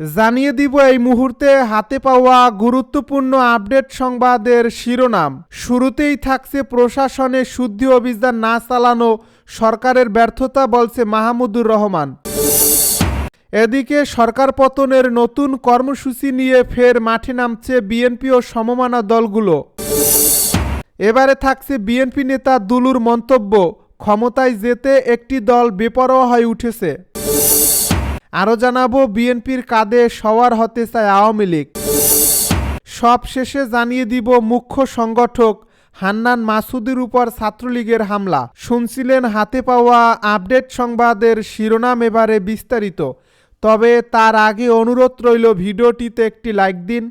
জানিয়ে দিব এই মুহূর্তে হাতে পাওয়া গুরুত্বপূর্ণ আপডেট সংবাদের শিরোনাম। শুরুতেই থাকছে প্রশাসনে শুদ্ধি অভিযান না চালানো, সরকারের ব্যর্থতা বলছে মাহমুদুর রহমান। এদিকে সরকার পতনের নতুন কর্মসূচি নিয়ে ফের মাঠে নামছে বিএনপি ও সমমানা দলগুলো। এবারে থাকছে বিএনপি নেতা দুলুর মন্তব্য, ক্ষমতায় যেতে একটি দল বেপরোয়া হয়ে উঠেছে। আরও জানাব, বিএনপির কাঁধে সওয়ার হতে চায় আওয়ামী লীগ। সব শেষে জানিয়ে দিব মুখ্য সংগঠক হান্নান মাসুদের উপর ছাত্রলীগের হামলা। শুনছিলেন হাতে পাওয়া আপডেট সংবাদের শিরোনাম এবারে বিস্তারিত। তবে তার আগে অনুরোধ রইল ভিডিওটিতে একটি লাইক দিন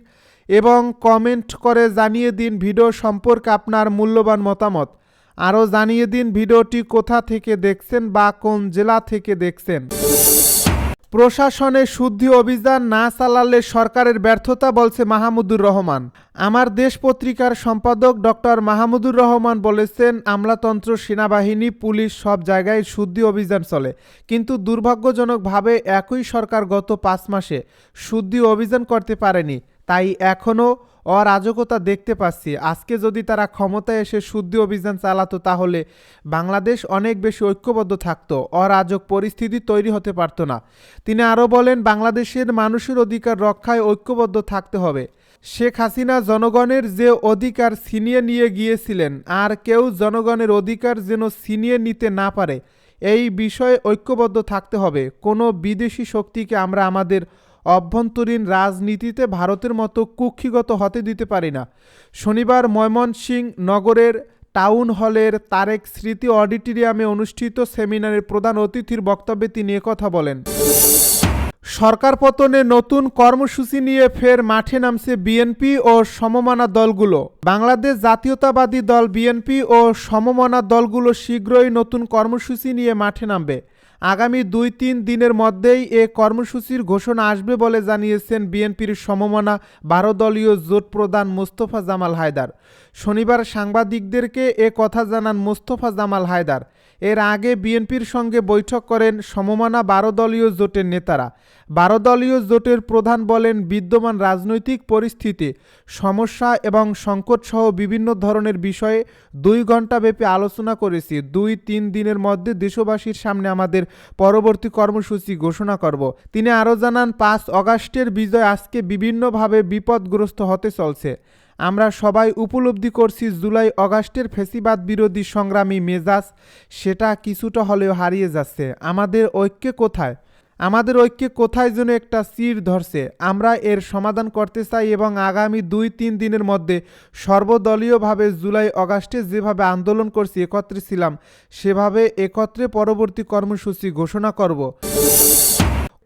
এবং কমেন্ট করে জানিয়ে দিন ভিডিও সম্পর্কে আপনার মূল্যবান মতামত। আরও জানিয়ে দিন ভিডিওটি কোথা থেকে দেখছেন বা কোন জেলা থেকে দেখছেন। প্রশাসনে শুদ্ধি অভিযান না চালালে সরকারের ব্যর্থতা, বলছে মাহমুদুর রহমান। আমার দেশ পত্রিকার সম্পাদক ডক্টর মাহমুদুর রহমান বলেছেন, আমলাতন্ত্র, সেনাবাহিনী, পুলিশ সব জায়গায় শুদ্ধি অভিযান চলে। কিন্তু দুর্ভাগ্যজনকভাবে একই সরকার গত পাঁচ মাসে শুদ্ধি অভিযান করতে পারেনি। তাই এখনও অরাজকতা দেখতে পাচ্ছি। আজকে যদি তারা ক্ষমতায় এসে শুদ্ধি অভিযান চালাতো, তাহলে বাংলাদেশ অনেক বেশি ঐক্যবদ্ধ থাকতো। অরাজক পরিস্থিতি তৈরি হতে পারতো না। তিনি আরও বলেন, বাংলাদেশের মানুষের অধিকার রক্ষায় ঐক্যবদ্ধ থাকতে হবে। শেখ হাসিনা জনগণের যে অধিকার ছিনিয়ে নিয়ে গিয়েছিলেন, আর কেউ জনগণের অধিকার যেন ছিনিয়ে নিতে না পারে, এই বিষয়ে ঐক্যবদ্ধ থাকতে হবে। কোনো বিদেশি শক্তিকে আমরা আমাদের অভ্যন্তরীণ রাজনীতিতে ভারতের মতো কুক্ষিগত হতে দিতে পারি না। শনিবার ময়মনসিং নগরের টাউন হলের তারেক স্মৃতি অডিটোরিয়ামে অনুষ্ঠিত সেমিনারের প্রধান অতিথির বক্তব্যে তিনি কথা বলেন। সরকার পতনে নতুন কর্মসূচি নিয়ে ফের মাঠে নামছে বিএনপি ও সমমনা দলগুলো। বাংলাদেশ জাতীয়তাবাদী দল বিএনপি ও সমমনা দলগুলো শীঘ্রই নতুন কর্মসূচি নিয়ে মাঠে নামবে। আগামী দুই তিন দিনের মধ্যেই এ কর্মসূচির ঘোষণা আসবে বলে জানিয়েছেন বিএনপির সমমনা বারো দলীয় জোট প্রধান মোস্তফা জামাল হায়দার। শনিবার সাংবাদিকদেরকে এ কথা জানান মোস্তফা জামাল হায়দার। এর আগে বিএনপির সঙ্গে বৈঠক করেন সমমনা বারো দলীয় জোটের নেতারা। বারো দলীয় জোটের প্রধান বলেন বিদ্যমান রাজনৈতিক পরিস্থিতি, সমস্যা এবং সংকটসহ বিভিন্ন ধরনের বিষয়ে দুই ঘণ্টাব্যাপী আলোচনা করেছি। দুই, তিন দিনের মধ্যে দেশবাসীর সামনে আমাদের পরবর্তী কর্মসূচি ঘোষণা করব। তিনি আরও জানান, পাঁচ অগাস্টের বিজয় আজকে বিভিন্নভাবে বিপদগ্রস্ত হতে চলছে। আমরা সবাই উপলব্ধি করছি, জুলাই অগাস্টের ফেসিবাদ বিরোধী সংগ্রামী মেজাজ সেটা কিছুটা হলেও হারিয়ে যাচ্ছে। আমাদের ঐক্যে কোথায়? আমাদের ঐক্যে কোথায় যেন একটা সির ধরছে। আমরা এর সমাধান করতে চাই এবং আগামী দুই তিন দিনের মধ্যে সর্বদলীয়ভাবে জুলাই অগাস্টে যেভাবে আন্দোলন করছি, একত্রে ছিলাম, সেভাবে একত্রে পরবর্তী কর্মসূচি ঘোষণা করব।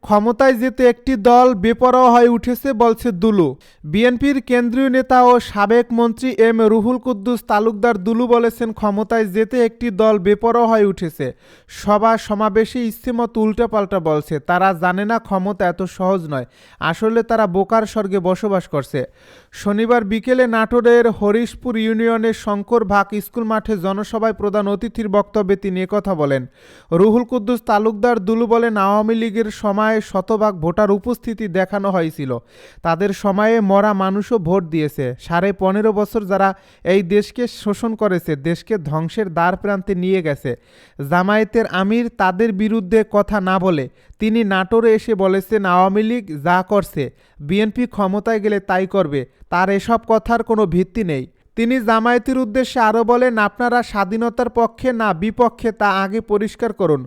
ক্ষমতায় যেতে একটি দল বেপরোয়া হয়ে উঠেছে বলছে দুলু। বিএনপির কেন্দ্রীয় নেতা ও সাবেক মন্ত্রী এম রুহুল কুদ্দুস তালুকদার দুলু বলেছেন, ক্ষমতায় যেতে একটি দল বেপরোয়া হয়ে উঠেছে। সভা সমাবেশে ইচ্ছেমতো উল্টাপাল্টা বলছে, তারা জানে না ক্ষমতা এত সহজ নয়, আসলে তারা বোকার স্বর্গে বসবাস করছে। শনিবার বিকেলে নাটোরের হরিশপুর ইউনিয়নের শঙ্কর ভাগ স্কুল মাঠে জনসভায় প্রধান অতিথির বক্তব্যে তিনি একথা বলেন। রুহুল কুদ্দুস তালুকদার দুলু বলেন, আওয়ামী লীগের সময় শতভাগ ভোটার উপস্থিতি দেখানো হয়েছিল। তাদের সময়ে মরা মানুষও ভোট দিয়েছে। সাড়ে পনেরো বছর যারা এই দেশকে শোষণ করেছে, দেশকে ধ্বংসের দ্বার প্রান্তে নিয়ে গেছে। জামায়াতের আমির তাদের বিরুদ্ধে কথা না বলে তিনি নাটোরে এসে বলেছেন, আওয়ামী লীগ যা করছে, বিএনপি ক্ষমতায় গেলে তাই করবে, তার এসব কথার কোনো ভিত্তি নেই। তিনি জামায়াতের উদ্দেশ্যে আরও বলেন, আপনারা স্বাধীনতার পক্ষে না বিপক্ষে তা আগে পরিষ্কার করুন।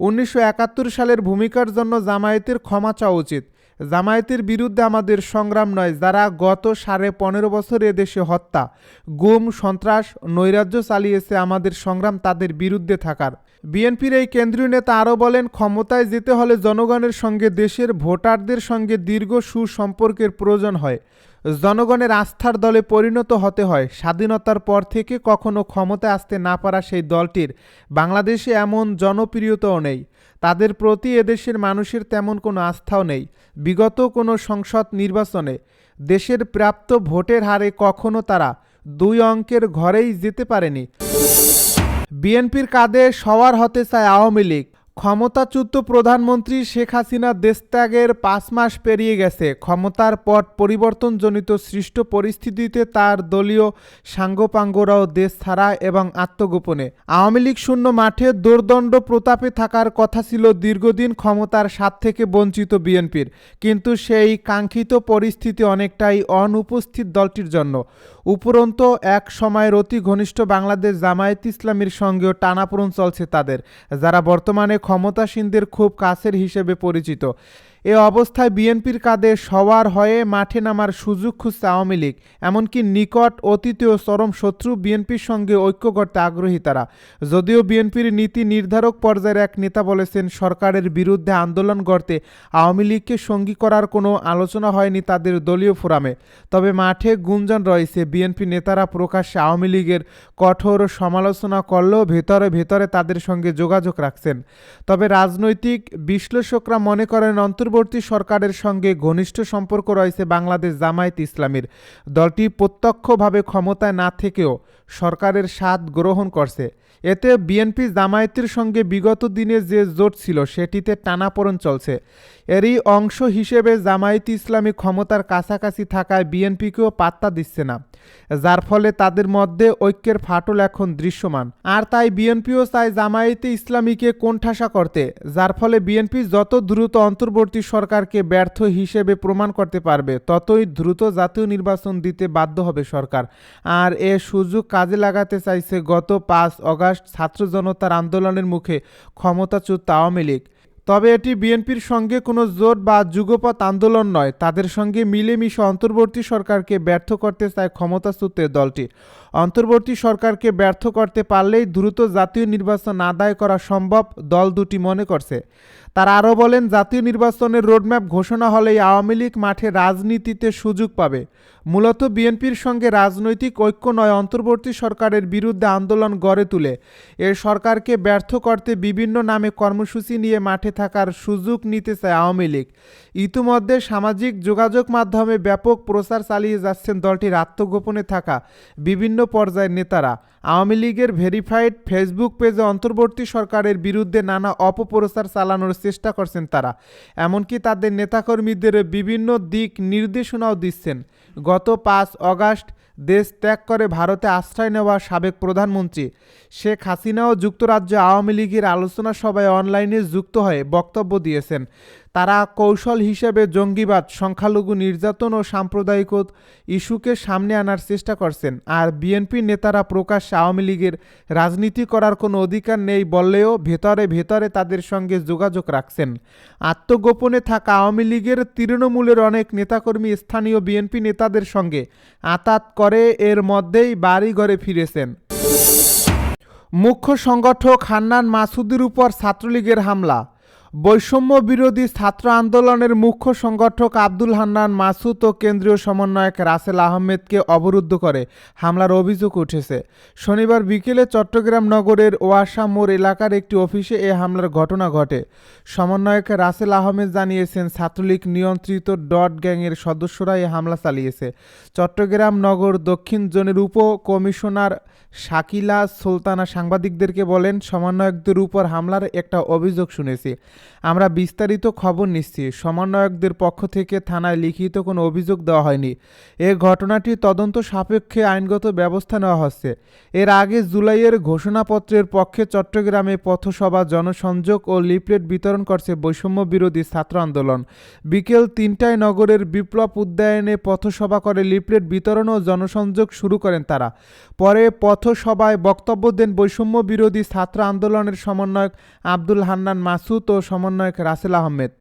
উনিশশো একাত্তর সালের ভূমিকার জন্য জামায়াতের ক্ষমা চাওয়া উচিত। জামায়াতের বিরুদ্ধে আমাদের সংগ্রাম নয়, যারা গত সাড়ে পনেরো বছর এদেশে হত্যা, গুম, সন্ত্রাস, নৈরাজ্য চালিয়েছে আমাদের সংগ্রাম তাদের বিরুদ্ধে থাকার। বিএনপির এই কেন্দ্রীয় নেতা আরও বলেন, ক্ষমতায় যেতে হলে জনগণের সঙ্গে দেশের ভোটারদের সঙ্গে দীর্ঘ সুসম্পর্কের প্রয়োজন হয়। জনগণের আস্থার দলে পরিণত হতে হয়। স্বাধীনতার পর থেকে কখনো ক্ষমতায় আসতে না পারা সেই দলটির বাংলাদেশে এমন জনপ্রিয়তাও নেই। তাদের প্রতি এদেশের মানুষের তেমন কোনো আস্থাও নেই। বিগত কোনো সংসদ নির্বাচনে দেশের প্রাপ্ত ভোটের হারে কখনো তারা দুই অঙ্কের ঘরেই যেতে পারেনি। বিএনপির কাঁধে সওয়ার হতে চায় আওয়ামী লীগ। ক্ষমতাচ্যুত প্রধানমন্ত্রী শেখ হাসিনা দেশত্যাগের পাঁচ মাস পেরিয়ে গেছে। ক্ষমতার পট পরিবর্তনজনিত সৃষ্ট পরিস্থিতিতে তার দলীয় সাঙ্গপাঙ্গরাও দেশ ছাড়া এবং আত্মগোপনে। আওয়ামী লীগ শূন্য মাঠে দোর্দণ্ড প্রতাপে থাকার কথা ছিল দীর্ঘদিন ক্ষমতার স্বাদ থেকে বঞ্চিত বিএনপির। কিন্তু সেই কাঙ্ক্ষিত পরিস্থিতি অনেকটাই অনুপস্থিত দলটির জন্য। উপরন্ত এক সময়ের অতি ঘনিষ্ঠ বাংলাদেশ জামায়াত ইসলামীর সঙ্গেও টানাপোড়ন চলছে তাদের, যারা বর্তমানে ক্ষমতাসীনদের খুব কাছের হিসেবে পরিচিত। এ অবস্থায় বিএনপির কাঁধে সওয়ার হয়ে মাঠে নামার সুযোগ খুঁজছে আওয়ামী লীগ, এমনকি নিকট অতীতীয় চরম শত্রু বিএনপির সঙ্গে ঐক্য করতে আগ্রহী তারা। যদিও বিএনপির নীতি নির্ধারক পর্যায়ের এক নেতা বলেছেন, সরকারের বিরুদ্ধে আন্দোলন করতে আওয়ামী লীগকে সঙ্গী করার কোনো আলোচনা হয়নি তাদের দলীয় ফোরামে। তবে মাঠে গুঞ্জন রয়েছে, বিএনপি নেতারা প্রকাশ্যে আওয়ামী লীগের কঠোর সমালোচনা করলেও ভেতরে ভেতরে তাদের সঙ্গে যোগাযোগ রাখছেন। তবে রাজনৈতিক বিশ্লেষকরা মনে করেন অন্তর্বর্তী সরকারের সঙ্গে ঘনিষ্ঠ সম্পর্ক রয়েছে বাংলাদেশ জামায়াত ইসলামীর। দলটি প্রত্যক্ষভাবে ক্ষমতায় না থেকেও সরকারের স্বাদ গ্রহণ করছে। এতে বিএনপি জামায়াতের সঙ্গে বিগত দিনে যে জোট ছিল সেটিতে টানাপোড়েন চলছে। এরই অংশ হিসেবে জামায়াত ইসলামী ক্ষমতার কাছাকাছি থাকায় বিএনপিকেও পাত্তা দিচ্ছে না। যার ফলে তাদের মধ্যে ঐক্যের ফাটল এখন দৃশ্যমান। আর তাই বিএনপিও চায় জামায়াতে ইসলামীকে কোণঠাসা করতে, যার ফলে বিএনপি যত দ্রুত অন্তর্বর্তী সরকারকে ব্যর্থ হিসেবে প্রমাণ করতে পারবে, ততই দ্রুত জাতীয় নির্বাচন দিতে বাধ্য হবে সরকার। আর এ সুযোগ কাজে লাগাতে চাইছে গত পাঁচ অগাস্ট ছাত্র জনতার আন্দোলনের মুখে ক্ষমতাচ্যুত আওয়ামী লীগ। তবে এটি বিএনপির সঙ্গে কোনো জোট বা যুগপৎ আন্দোলন নয়। তাদের সঙ্গে মিলেমিশে অন্তর্বর্তী সরকারকে ব্যর্থ করতে চায় ক্ষমতাচ্যুতের দলটি। অন্তর্বর্তী সরকারকে ব্যর্থ করতে পারলেই দ্রুত জাতীয় নির্বাচন আদায় করা সম্ভব, দল দুটি মনে করছে। তারা আরও বলেন, জাতীয় নির্বাচনের রোডম্যাপ ঘোষণা হলেই আওয়ামী লীগ মাঠে রাজনীতিতে সুযোগ পাবে। মূলত বিএনপির সঙ্গে রাজনৈতিক ঐক্য নয়, অন্তর্বর্তী সরকারের বিরুদ্ধে আন্দোলন গড়ে তুলে। এ সরকারকে ব্যর্থ করতে বিভিন্ন নামে কর্মসূচি নিয়ে মাঠে থাকার সুযোগ নিতে চায় আওয়ামী লীগ। ইতিমধ্যে সামাজিক যোগাযোগ মাধ্যমে ব্যাপক প্রচার চালিয়ে যাচ্ছেন দলটির আত্মগোপনে থাকা বিভিন্ন পর্যায়ের নেতারা। আওয়ামী লীগের ভেরিফাইড ফেসবুক পেজে অন্তর্বর্তী সরকারের বিরুদ্ধে নানা অপপ্রচার চালানোর চেষ্টা করছেন তারা। এমনকি তাদের নেতাকর্মীদের বিভিন্ন দিক নির্দেশনাও দিচ্ছেন। গত পাঁচ অগাস্ট দেশ ত্যাগ করে ভারতে আশ্রয় নেওয়া সাবেক প্রধানমন্ত্রী শেখ হাসিনাও যুক্তরাজ্য আওয়ামী লীগের আলোচনা সভায় অনলাইনে যুক্ত হয়ে বক্তব্য দিয়েছেন। তারা কৌশল হিসেবে জঙ্গিবাদ, সংখ্যালঘু নির্যাতন ও সাম্প্রদায়িক ইস্যুকে সামনে আনার চেষ্টা করছেন। আর বিএনপি নেতারা প্রকাশ্যে আওয়ামী লীগের রাজনীতি করার কোনো অধিকার নেই বললেও ভেতরে ভেতরে তাদের সঙ্গে যোগাযোগ রাখছেন। আত্মগোপনে থাকা আওয়ামী লীগের তৃণমূলের অনেক নেতাকর্মী স্থানীয় বিএনপি নেতাদের সঙ্গে আতাত করে, এর মধ্যেই বাড়ি ঘরে ফিরেছেন। মুখ্য সংগঠক হান্নান মাসুদের উপর ছাত্রলীগের হামলা। বৈষম্য বিরোধী ছাত্র আন্দোলনের মুখ্য সংগঠক আব্দুল হান্নান মাসুদ ও কেন্দ্রীয় সমন্বয়ক রাসেল আহমেদকে অবরুদ্ধ করে হামলার অভিযোগ উঠেছে। শনিবার বিকেলে চট্টগ্রাম নগরের ওয়াসা মোড় এলাকার একটি অফিসে এ হামলার ঘটনা ঘটে। সমন্বয়ক রাসেল আহমেদ জানিয়েছেন, ছাত্রলীগ নিয়ন্ত্রিত ডট গ্যাংয়ের সদস্যরা এ হামলা চালিয়েছে। চট্টগ্রাম নগর দক্ষিণ জোনের উপ কমিশনার শাকিলা সুলতানা সাংবাদিকদেরকে বলেন, সমন্বয়কদের উপর হামলার একটা অভিযোগ শুনেছি। আমরা বিস্তারিত খবর নিচ্ছি। সমন্বয়কদের পক্ষ থেকে থানায় লিখিত কোনো অভিযোগ দেওয়া হয়নি। এ ঘটনাটি তদন্ত সাপেক্ষে আইনগত ব্যবস্থা নেওয়া হচ্ছে। এর আগে জুলাইয়ের ঘোষণাপত্রের পক্ষে চট্টগ্রামে পথসভা, জনসংযোগ ও লিফলেট বিতরণ করছে বৈষম্য বিরোধী ছাত্র আন্দোলন। বিকেল তিনটায় নগরের বিপ্লব উদ্যায়নে পথসভা করে লিফলেট বিতরণ ও জনসংযোগ শুরু করেন তারা। পরে পথসভায় বক্তব্য দেন বৈষম্য বিরোধী ছাত্র আন্দোলনের সমন্বয়ক আব্দুল হান্নান মাসুদ ও সমন্বয়ক রাসেল আহমেদ।